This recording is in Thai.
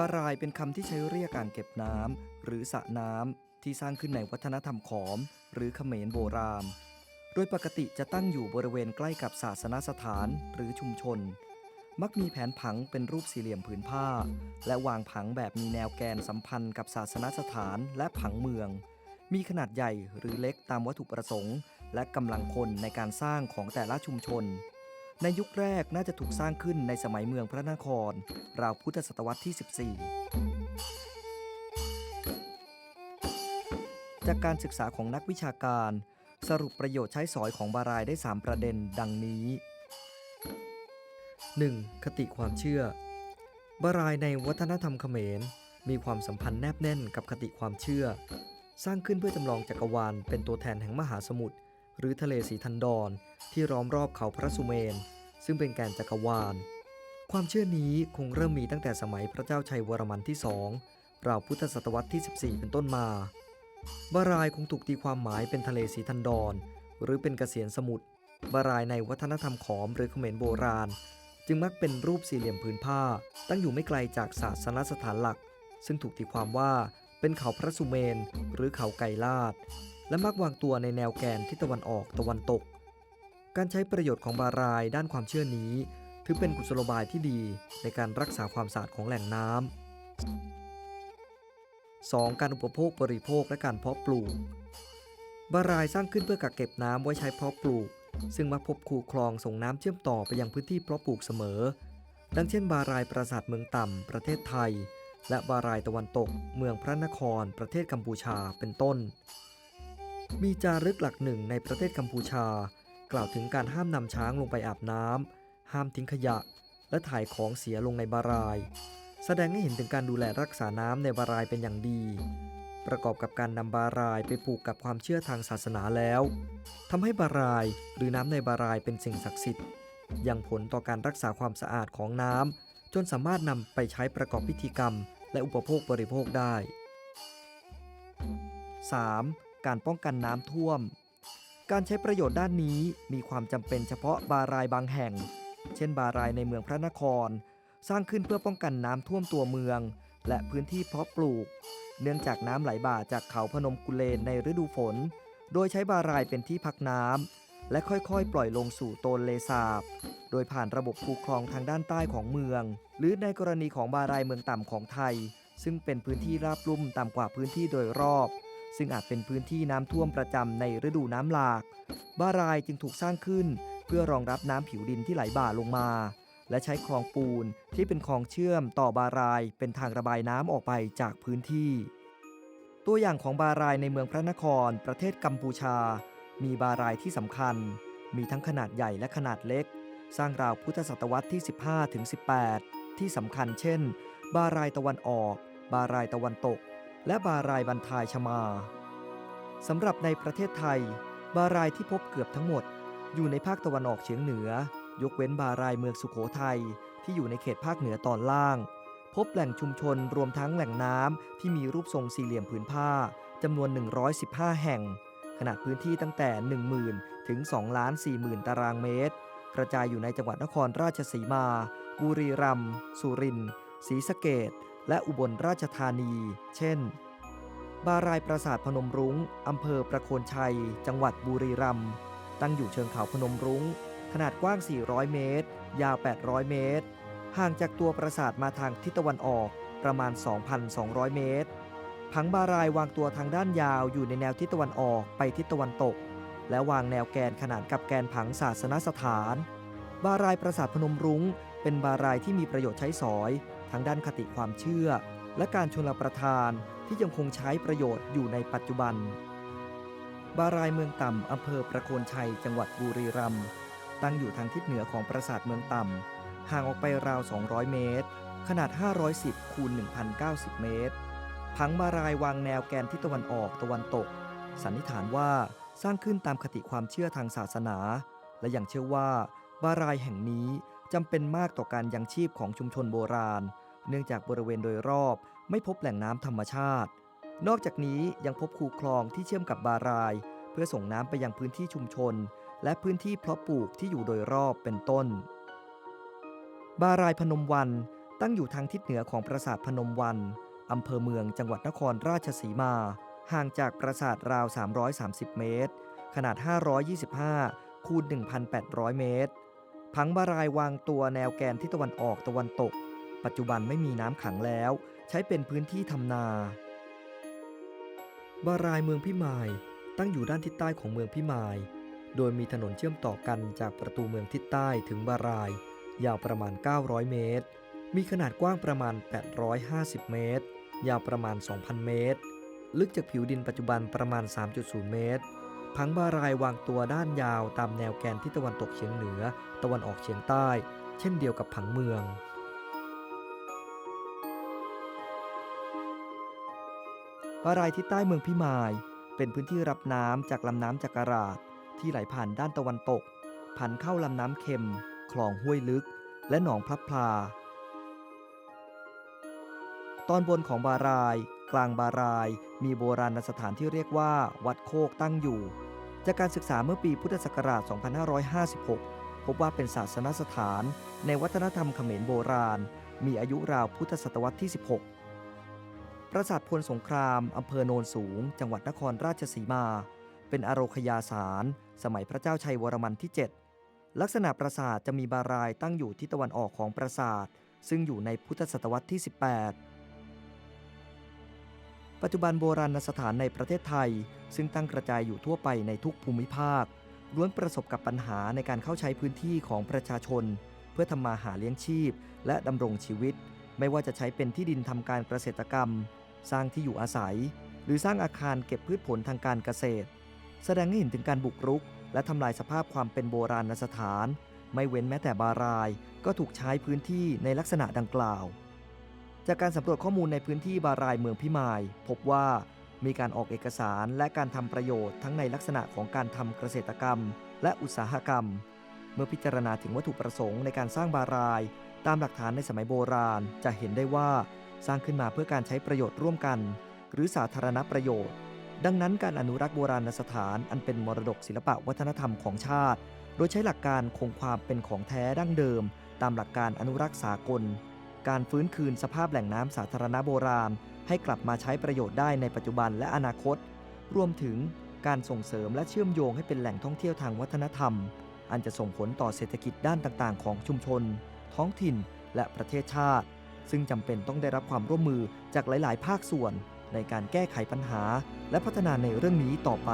ารายเป็นคำที่ใช้เรียกอ่างเก็บน้ำหรือสระน้ำที่สร้างขึ้นในวัฒนธรรมขอม หรือเขมรโบราณ โดยปกติจะตั้งอยู่บริเวณใกล้กับศาสนสถานหรือชุมชน มักมีแผนผังเป็นรูปสี่เหลี่ยมผืนผ้า และวางผังแบบมีแนวแกนสัมพันธ์กับศาสนสถานและผังเมือง มีขนาดใหญ่หรือเล็กตามวัตถุประสงค์ และกำลังคนในการสร้างของแต่ละชุมชน ในยุคแรกน่าจะถูกสร้างขึ้นในสมัยเมืองพระนคร ราวพุทธศตวรรษที่ 14 จากการศึกษาของนักวิชาการ สรุปประโยชน์ใช้สอยของบารายได้ 3 ประเด็นดังนี้ 1. คติความเชื่อ บารายในวัฒนธรรมเขมร มีความสัมพันธ์แนบแน่นกับคติความเชื่อ สร้างขึ้นเพื่อจำลองจักรวาลเป็นตัวแทนแห่งมหาสมุทร หรือทะเลสีทันดอนที่ล้อมรอบเขาพระสุเมน ซึ่งเป็นแกนจักรวาล ความเชื่อนี้คงเริ่มมีตั้งแต่สมัยพระเจ้าชัยวรมันที่สองราวพุทธศตวรรษที่ 14 เป็นต้นมา บารายคงถูกตีความหมายเป็นทะเลสีทันดอนหรือเป็นเกษียณสมุทรบารายในวัฒนธรรมขอมหรือเขมรโบราณ จึงมักเป็นรูปสี่เหลี่ยมผืนผ้า ตั้งอยู่ไม่ไกลจากศาสนสถานหลัก ซึ่งถูกตีความว่าเป็นเขาพระสุเมน หรือเขาไก่ลาด และมักวางตัวในแนวแกนทิศตะวันออกตะวันตก การใช้ประโยชน์ของบารายด้านความเชื่อนี้ ถือเป็นกุศโลบายที่ดีในการรักษาความสะอาดของแหล่งน้ำ 2. การอุปโภคบริโภคและการเพาะปลูก บารายสร้างขึ้นเพื่อกักเก็บน้ำไว้ใช้เพาะปลูก ซึ่งมักพบคูคลองส่งน้ำเชื่อมต่อไปยังพื้นที่เพาะปลูกเสมอ ดังเช่น บารายปราสาทเมืองต่ำประเทศไทย และบารายตะวันตก เมืองพระนคร ประเทศกัมพูชาเป็นต้น มีจารึกหลักหนึ่งในประเทศกัมพูชา กล่าวถึงการห้ามนำช้างลงไปอาบน้ำห้ามทิ้งขยะ และถ่ายของเสียลงในบาราย แสดงให้เห็นถึงการดูแลรักษาน้ำในบารายเป็นอย่างดี ประกอบกับการนำบารายไปผูกกับความเชื่อทางศาสนาแล้วทำให้บารายหรือน้ำในบารายเป็นสิ่งศักดิ์สิทธิ์ยังผลต่อการรักษาความสะอาดของน้ำจนสามารถนำไปใช้ประกอบพิธีกรรม และอุปโภคบริโภคได้ 3. การป้องกันน้ำท่วม การใช้ประโยชน์ด้านนี้มีความจำเป็นเฉพาะบารายบางแห่ง เช่นบารายในเมืองพระนคร สร้างขึ้นเพื่อป้องกันน้ำท่วมตัวเมือง และพื้นที่เพาะปลูก เนื่องจากน้ำไหลบ่าจากเขาพนมกุเลนในฤดูฝน โดยใช้บารายเป็นที่พักน้ำและค่อยๆ ปล่อยลงสู่โตนเลสาบ โดยผ่านระบบคูคลองทางด้านใต้ของเมือง หรือในกรณีของบารายเมืองต่ำของไทยซึ่งเป็นพื้นที่ราบลุ่มต่ำกว่าพื้นที่โดยรอบ ซึ่งอาจเป็นพื้นที่น้ำท่วมประจำในฤดูน้ำหลากบารายจึงถูกสร้างขึ้น เพื่อรองรับน้ำผิวดินที่ไหลบ่าลงมา และใช้คลองปูนที่เป็นคลองเชื่อมต่อบารายเป็นทางระบายน้ำออกไปจากพื้นที่ ตัวอย่างของบารายในเมืองพระนคร ประเทศกัมพูชา มีบารายที่สำคัญ มีทั้งขนาดใหญ่และขนาดเล็ก สร้างราวพุทธศตวรรษที่ 15ถึง18 ที่สำคัญเช่น บารายตะวันออก บารายตะวันตก และบารายบันทายชมาสำหรับในประเทศไทย บารายที่พบเกือบทั้งหมด อยู่ในภาคตะวันออกเฉียงเหนือ ยกเว้นบารายเมืองสุโขทัยที่อยู่ในเขตภาคเหนือตอนล่าง พบแหล่งชุมชนรวมทั้งแหล่งน้ำที่มีรูปทรงสี่เหลี่ยมผืนผ้าจำนวน 115 แห่ง ขนาดพื้นที่ตั้งแต่ 10,000 ถึง 2 ล้าน 40,000 ตารางเมตร กระจายอยู่ในจังหวัดนครราชสีมา บุรีรัมย์ สุรินทร์ ศรีสะเกด และอุบลราชธานี เช่น บารายปราสาทพนมรุง้งอำเภอประโคนชัย จังหวัดบุรีรัมย์ตั้งอยู่เชิงเขาพนมรุง้ง ขนาดกว้าง 400 เมตร ยาว 800 เมตร ห่างจากตัวปราสาทมาทางทิศตะวันออกประมาณ 2,200 เมตร ผังบารายวางตัวทางด้านยาวอยู่ในแนวทิศตะวันออกไปทิศตะวันตก และวางแนวแกนขนานกับแกนผังศาสนสถาน บารายปราสาทพนมรุง้ง เป็นบารายที่มีประโยชน์ใช้สอย ทางด้านคติความเชื่อ และการชลประทานที่ยังคงใช้ประโยชน์อยู่ในปัจจุบัน บารายเมืองต่ำอำเภอประโคนชัย จังหวัดบุรีรัมย์ตั้งอยู่ทางทิศเหนือของปราสาทเมืองต่ำห่างออกไปราว 200 เมตร ขนาด 510 คูณ 1,090 เมตรผังบาราย วางแนวแกนทิศตะวันออกตะวันตก สันนิษฐานว่าสร้างขึ้นตามคติความเชื่อทางศาสนา และยังเชื่อว่า บารายแห่งนี้จำเป็นมากต่อการยังชีพของชุมชนโบราณ เนื่องจากบริเวณโดยรอบไม่พบแหล่งน้ำธรรมชาติ นอกจากนี้ยังพบคูคลองที่เชื่อมกับบาราย เพื่อส่งน้ำไปยังพื้นที่ชุมชน และพื้นที่เพาะปลูกที่อยู่โดยรอบเป็นต้น บารายพนมวันตั้งอยู่ทางทิศเหนือของปราสาทพนมวันอำเภอเมืองจังหวัดนครราชสีมา ห่างจากปราสาทราว 330 เมตร ขนาด 525 คูณ 1,800 เมตร ผังบารายวางตัวแนวแกนทิศตะวันออกตะวันตก ปัจจุบันไม่มีน้ำขังแล้ว ใช้เป็นพื้นที่ทำนา บารายเมืองพิมายตั้งอยู่ด้านทิศใต้ของเมืองพิมาย โดยมีถนนเชื่อมต่อกันจากประตูเมืองทิศใต้ถึงบาราย ยาวประมาณ 900 เมตร มีขนาดกว้างประมาณ 850 เมตร ยาวประมาณ 2,000 เมตร ลึกจากผิวดินปัจจุบันประมาณ 3.0 เมตรผังบารายวางตัวด้านยาวตามแนวแกนที่ตะวันตกเฉียงเหนือ ตะวันออกเฉียงใต้ เช่นเดียวกับผังเมือง บารายที่ใต้เมืองพิมาย เป็นพื้นที่รับน้ำจากลำน้ำจักราชที่ไหลผ่านด้านตะวันตก ผ่านเข้าลำน้ำเค็ม คลองห้วยลึก และหนองพลับพลา ตอนบนของบาราย กลางบาราย มีโบราณสถานที่เรียกว่า วัดโคกตั้งอยู่ จากการศึกษาเมื่อปีพุทธศักราช 2556 พบว่าเป็นศาสนสถานในวัฒนธรรมเขมรโบราณ มีอายุราวพุทธศตวรรษที่ 16 ปราสาทพลสงครามอำเภอโนนสูง จังหวัดนครราชสีมา เป็นอโรคยาสาร สมัยพระเจ้าชัยวรมันที่ 7 ลักษณะปราสาทจะมีบารายตั้งอยู่ที่ตะวันออกของปราสาท ซึ่งอยู่ในพุทธศตวรรษที่ 18 ปัจจุบันโบราณสถานในประเทศไทย ซึ่งตั้งกระจายอยู่ทั่วไปในทุกภูมิภาคล้วนประสบกับปัญหาในการเข้าใช้พื้นที่ของประชาชน เพื่อทำมาหาเลี้ยงชีพ และดำรงชีวิต ไม่ว่าจะใช้เป็นที่ดินทำการเกษตรกรรม สร้างที่อยู่อาศัย หรือสร้างอาคารเก็บพืชผลทางการเกษตร แสดงให้เห็นถึงการบุกรุก และทำลายสภาพความเป็นโบราณสถาน ไม่เว้นแม้แต่บาราย ก็ถูกใช้พื้นที่ในลักษณะดังกล่าว จากการสำรวจข้อมูลในพื้นที่บารายเมืองพิมาย พบว่ามีการออกเอกสารและการทำประโยชน์ทั้งในลักษณะของการทำเกษตรกรรม และอุตสาหกรรม เมื่อพิจารณาถึงวัตถุประสงค์ในการสร้างบาราย ตามหลักฐานในสมัยโบราณ จะเห็นได้ว่า สร้างขึ้นมาเพื่อการใช้ประโยชน์ร่วมกัน หรือสาธารณประโยชน์ ดังนั้นการอนุรักษ์โบราณสถานอันเป็นมรดกศิลปะวัฒนธรรมของชาติ โดยใช้หลักการคงความเป็นของแท้ดั้งเดิม ตามหลักการอนุรักษ์สากล การฟื้นคืนสภาพแหล่งน้ำสาธารณโบราณ ให้กลับมาใช้ประโยชน์ได้ในปัจจุบันและอนาคต รวมถึงการส่งเสริมและเชื่อมโยงให้เป็นแหล่งท่องเที่ยวทางวัฒนธรรม อันจะส่งผลต่อเศรษฐกิจด้านต่างๆ ของชุมชน ท้องถิ่น และประเทศชาติ ซึ่งจำเป็นต้องได้รับความร่วมมือจากหลาย ๆ ภาคส่วนในการแก้ไขปัญหา และพัฒนาในเรื่องนี้ต่อไป